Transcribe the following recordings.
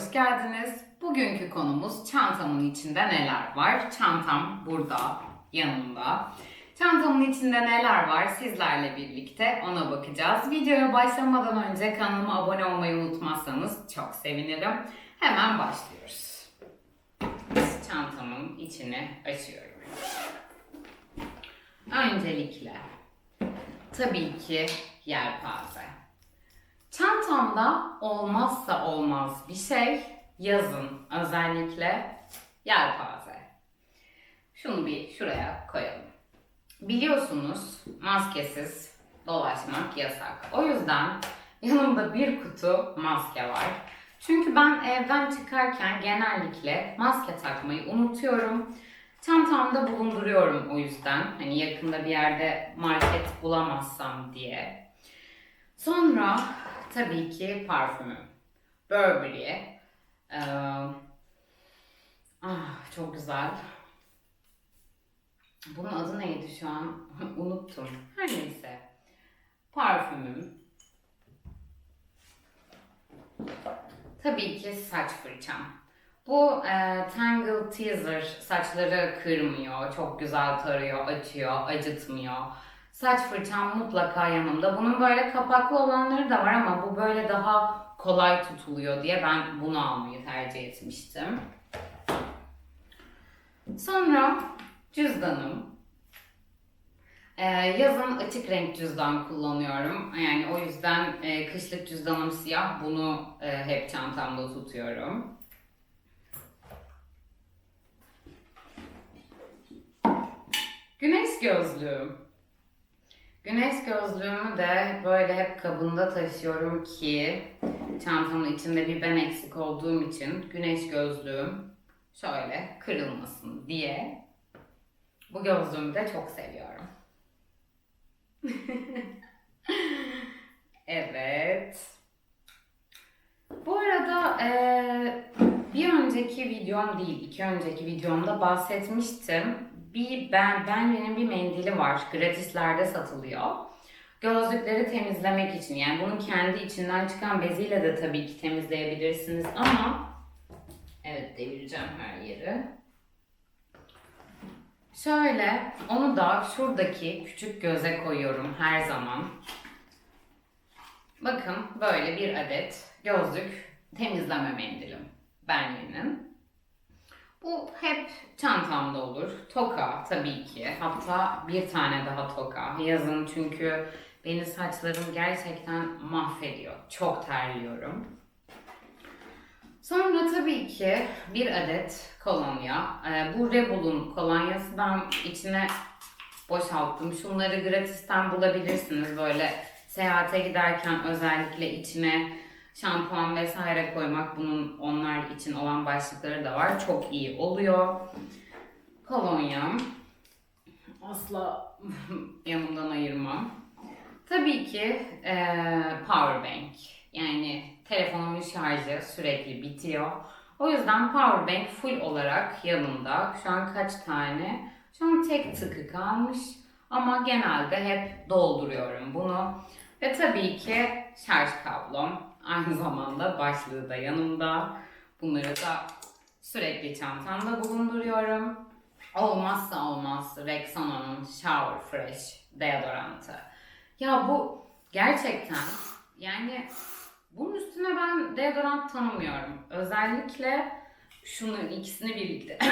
hoş geldiniz. Bugünkü konumuz çantamın içinde neler var? Çantam burada, yanımda. Çantamın içinde neler var sizlerle birlikte ona bakacağız. Videoya başlamadan önce kanalıma abone olmayı unutmazsanız çok sevinirim. Hemen başlıyoruz. Çantamın içini açıyorum. Öncelikle tabii ki yelpaze. Çantamda olmazsa olmaz bir şey yazın özellikle yelpaze. Şunu bir şuraya koyalım. Biliyorsunuz maskesiz dolaşmak yasak. O yüzden yanımda bir kutu maske var. Çünkü ben evden çıkarken genellikle maske takmayı unutuyorum. Çantamda bulunduruyorum o yüzden. Hani yakında bir yerde market bulamazsam diye. Sonra tabii ki parfümüm. Burberry. Ee, ah, çok güzel. Bunun adı neydi şu an? Unuttum. Her neyse. Parfümüm. Tabii ki saç fırçam. Bu e, Tangle Teaser saçları kırmıyor, çok güzel tarıyor, açıyor, acıtmıyor. Saç fırçam mutlaka yanımda. Bunun böyle kapaklı olanları da var ama bu böyle daha kolay tutuluyor diye ben bunu almayı tercih etmiştim. Sonra cüzdanım. Ee, yazın açık renk cüzdan kullanıyorum. Yani o yüzden e, kışlık cüzdanım siyah. Bunu e, hep çantamda tutuyorum. Güneş gözlüğüm. Güneş gözlüğümü de böyle hep kabında taşıyorum ki çantamın içinde bir ben eksik olduğum için güneş gözlüğüm şöyle kırılmasın diye bu gözlüğümü de çok seviyorum. evet. Bu arada eee, bir önceki videom değil, iki önceki videomda bahsetmiştim. Bir ben Benri'nin bir mendili var. Gratislerde satılıyor. Gözlükleri temizlemek için. Yani bunu kendi içinden çıkan beziyle de tabii ki temizleyebilirsiniz ama evet devireceğim her yeri. Şöyle onu da şuradaki küçük göze koyuyorum her zaman. Bakın böyle bir adet gözlük temizleme mendilim Benli'nin. Bu hep çantamda olur. Toka tabii ki. Hatta bir tane daha toka. Yazın çünkü beni saçlarım gerçekten mahvediyor. Çok terliyorum. Sonra tabii ki bir adet kolonya. Ee, bu Rebel'un kolonyası ben içine boşalttım. Şunları gratisten bulabilirsiniz. Böyle seyahate giderken özellikle içine şampuan vesaire koymak bunun onlar için olan başlıkları da var. Çok iyi oluyor. Kolonyam. Asla yanımdan ayırmam. Tabii ki eee powerbank. Yani telefonumun şarjı sürekli bitiyor. O yüzden powerbank full olarak yanımda. Şu an kaç tane? Şu an tek tıkı kalmış. Ama genelde hep dolduruyorum bunu. Ve tabii ki şarj kablom. Aynı zamanda başlığı da yanımda. Bunları da sürekli çantamda bulunduruyorum. Olmazsa olmaz Rexona'nın Shower Fresh deodorantı. Ya bu gerçekten yani bunun üstüne ben deodorant tanımıyorum. Özellikle şunun ikisini birlikte.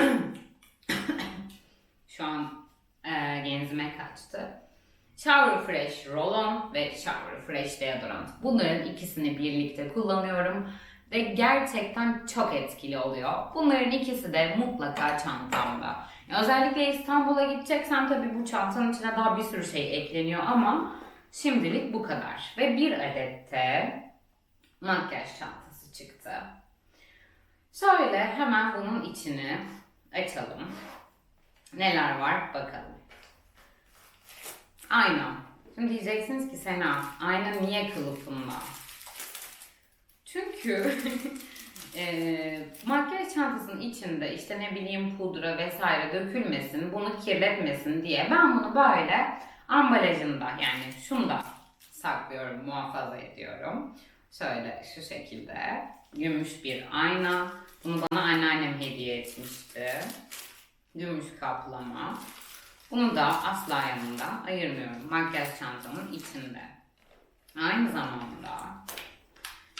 Şu an e, genzime kaçtı. Shower Fresh Roll-On ve Shower Fresh Deodorant. Bunların ikisini birlikte kullanıyorum ve gerçekten çok etkili oluyor. Bunların ikisi de mutlaka çantamda. Özellikle İstanbul'a gideceksem tabii bu çantanın içine daha bir sürü şey ekleniyor ama şimdilik bu kadar. Ve bir adet de makyaj çantası çıktı. Şöyle hemen bunun içini açalım. Neler var bakalım. Ayna. Şimdi diyeceksiniz ki Sena, ayna niye kılıfında? Çünkü e, makyaj çantasının içinde işte ne bileyim pudra vesaire dökülmesin, bunu kirletmesin diye ben bunu böyle ambalajında yani şunda saklıyorum, muhafaza ediyorum. Şöyle şu şekilde. gümüş bir ayna. Bunu bana anneannem hediye etmişti. Gümüş kaplama. Bunu da asla yanımda ayırmıyorum. Makyaj çantamın içinde. Aynı zamanda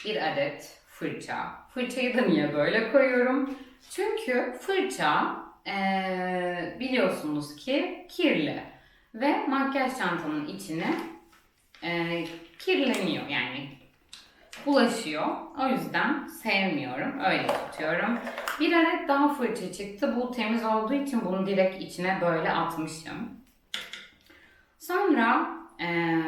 bir adet fırça. Fırçayı da niye böyle koyuyorum? Çünkü fırça eee, biliyorsunuz ki kirli ve makyaj çantamın içine eee, kirleniyor yani bulaşıyor. O yüzden sevmiyorum. Öyle tutuyorum. Bir adet daha fırça çıktı. Bu temiz olduğu için bunu direkt içine böyle atmışım. Sonra eee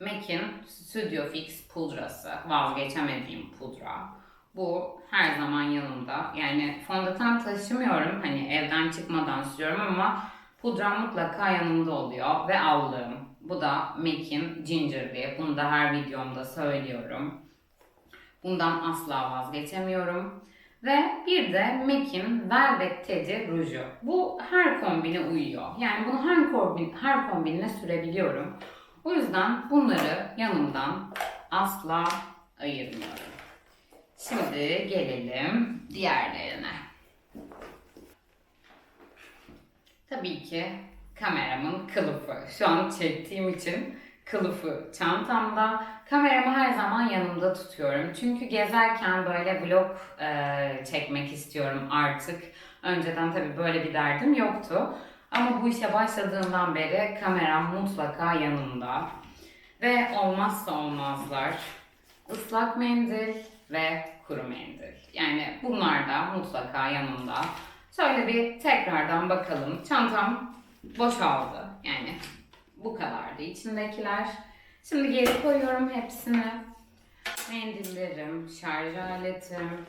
MAC'in Studio Fix pudrası. Vazgeçemediğim pudra. Bu her zaman yanımda. Yani fondöten taşımıyorum. Hani evden çıkmadan sürüyorum ama pudram mutlaka yanımda oluyor. Ve aldığım. Bu da MAC'in Ginger diye. Bunu da her videomda söylüyorum. Bundan asla vazgeçemiyorum. Ve bir de MAC'in Velvet Teddy ruju. Bu her kombine uyuyor. Yani bunu her, kombin, her kombinle sürebiliyorum. O yüzden bunları yanımdan asla ayırmıyorum. Şimdi gelelim diğerlerine. Tabii ki kameramın kılıfı. Şu an çektiğim için kılıfı çantamda. Kameramı her zaman yanımda tutuyorum. Çünkü gezerken böyle vlog e, çekmek istiyorum artık. Önceden tabii böyle bir derdim yoktu. Ama bu işe başladığımdan beri kameram mutlaka yanımda. Ve olmazsa olmazlar ıslak mendil ve kuru mendil. Yani bunlar da mutlaka yanımda. Şöyle bir tekrardan bakalım. Çantam boşaldı. Yani bu kadardı içindekiler. Şimdi geri koyuyorum hepsini. Mendillerim, şarj aletim,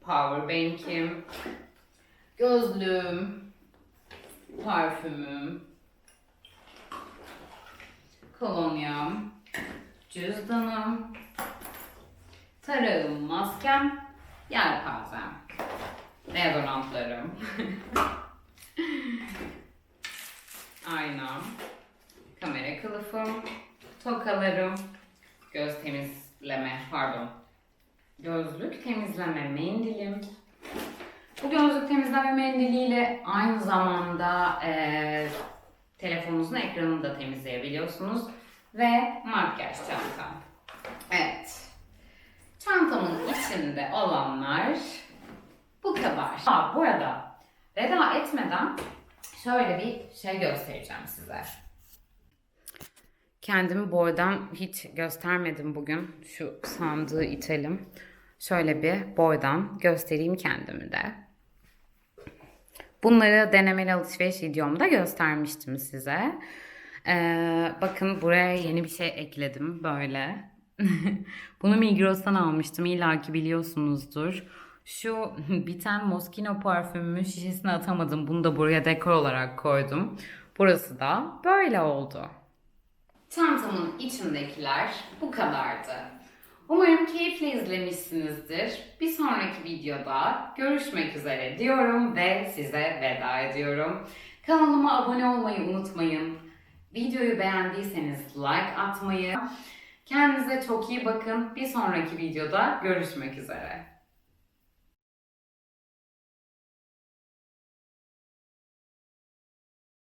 power bank'im, gözlüğüm, parfümüm, kolonyam, cüzdanım, tarağım, maskem, yelpazem, deodorantlarım, aynam, kamera kılıfım, tokalarım, göz temizleme, pardon, gözlük temizleme mendilim, bu gözlük temizleme mendiliyle aynı zamanda eee telefonunuzun ekranını da temizleyebiliyorsunuz. Ve makyaj çantam. Evet. Çantamın içinde olanlar bu kadar. Aa, bu arada veda etmeden şöyle bir şey göstereceğim size. Kendimi boydan hiç göstermedim bugün. Şu sandığı itelim. Şöyle bir boydan göstereyim kendimi de. Bunları denemeli alışveriş videomda göstermiştim size. Ee, bakın buraya yeni bir şey ekledim böyle. Bunu Migros'tan almıştım. İlla ki biliyorsunuzdur. Şu biten Moschino parfümümün şişesine atamadım. Bunu da buraya dekor olarak koydum. Burası da böyle oldu. Çantamın içindekiler bu kadardı. Umarım keyifle izlemişsinizdir. Bir sonraki videoda görüşmek üzere diyorum ve size veda ediyorum. Kanalıma abone olmayı unutmayın. Videoyu beğendiyseniz like atmayı. Kendinize çok iyi bakın. Bir sonraki videoda görüşmek üzere.